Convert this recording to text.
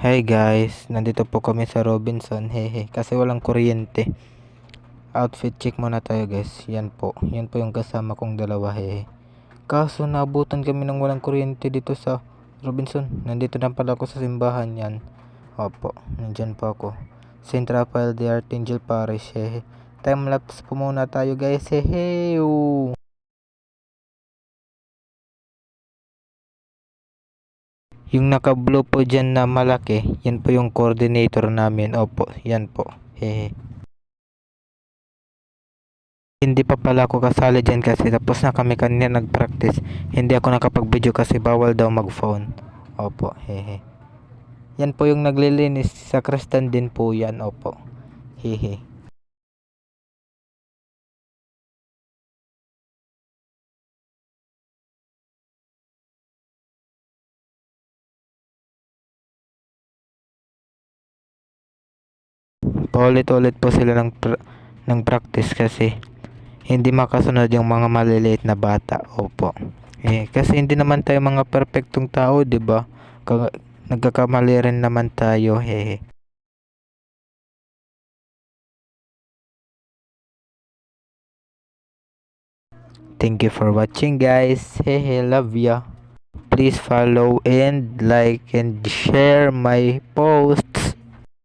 Hey guys, nandito po kami sa Robinson, hehe, kasi walang kuryente. Outfit check muna tayo guys, yan po, yan po yung kasama kong dalawa, hehe. Kaso naabutan kami ng walang kuryente dito sa Robinson, nandito na pala ako sa simbahan yan. Opo, nandyan po ako. St. Raphael de Archangel Parish, hehe. Time lapse po muna tayo guys, hehe. Yung naka-blue po dyan na malaki, yan po yung coordinator namin. Opo, yan po. Hehe. Hindi pa pala ako kasali dyan kasi tapos na kami kanina nag-practice. Hindi ako nakapag-video kasi bawal daw mag-phone. Opo, hehe. Yan po yung naglilinis sa Kristan din po yan. Opo. Hehe. Paulit-ulit po sila ng, pr- ng practice kasi hindi makasunod yung mga maliliit na bata. Opo. Eh, kasi hindi naman tayo mga perfectong tao, 'di ba? Ka- nagkakamali rin naman tayo, hehe. Thank you for watching guys. Hehe, love ya. Please follow and like and share my posts.